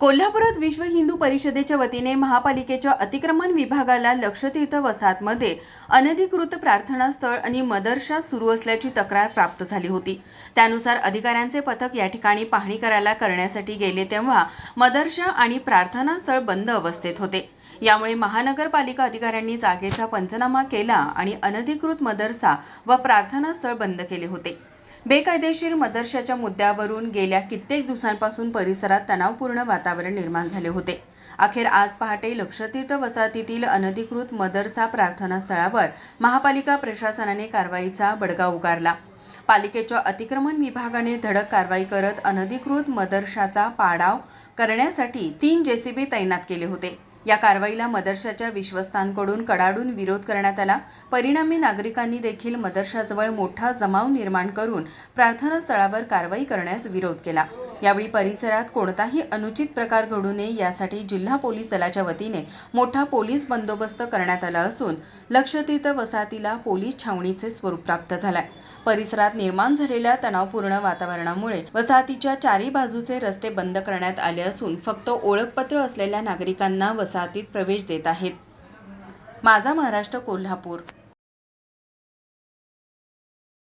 कोल्हापुरात विश्व हिंदू परिषदेच्या वतीने महापालिकेच्या अतिक्रमण विभागाला लक्षतीर्थ वसाहतमध्ये अनधिकृत प्रार्थनास्थळ आणि मदरशा सुरू असल्याची तक्रार प्राप्त झाली होती. त्यानुसार अधिकाऱ्यांचे पथक या ठिकाणी पाहणी करायला करण्यासाठी गेले तेव्हा मदरशा आणि प्रार्थनास्थळ बंद अवस्थेत होते. यामुळे महानगरपालिका अधिकाऱ्यांनी जागेचा पंचनामा केला आणि अनधिकृत मदरसा व प्रार्थनास्थळ बंद केले होते. बेकायदेशीर मदरशाच्या मुद्द्यावरून गेल्या कित्येक दिवसांपासून परिसरात तणावपूर्ण वातावरण निर्माण झाले होते. अखेर आज पहाटे लक्षतीर्थ वसाहतीतील अनधिकृत मदरसा प्रार्थनास्थळावर महापालिका प्रशासनाने कारवाईचा बडगा उगारला. पालिकेच्या अतिक्रमण विभागाने धडक कारवाई करत अनधिकृत मदरशाचा पाडाव करण्यासाठी तीन जेसीबी तैनात केले होते. या कारवाईला मदरशाच्या विश्वस्तांकडून कडाडून विरोध करण्यात आला. परिणामी नागरिकांनी देखील मदरशाजवळ मोठा जमाव निर्माण करून प्रार्थनास्थळावर कारवाई करण्यास विरोध केला. यावेळी परिसरात कोणताही अनुचित प्रकार घडू नये यासाठी जिल्हा पोलीस दलाच्या वतीने मोठा पोलीस बंदोबस्त करण्यात आला असून लक्षतीत वसाहतीला पोलीस छावणीचे स्वरूप प्राप्त झालाय. परिसरात निर्माण झालेल्या तणावपूर्ण वातावरणामुळे वसाहतीच्या चारी बाजूचे रस्ते बंद करण्यात आले असून फक्त ओळखपत्र असलेल्या नागरिकांना वसाहतीत प्रवेश देत आहेत. माझा महाराष्ट्र कोल्हापूर.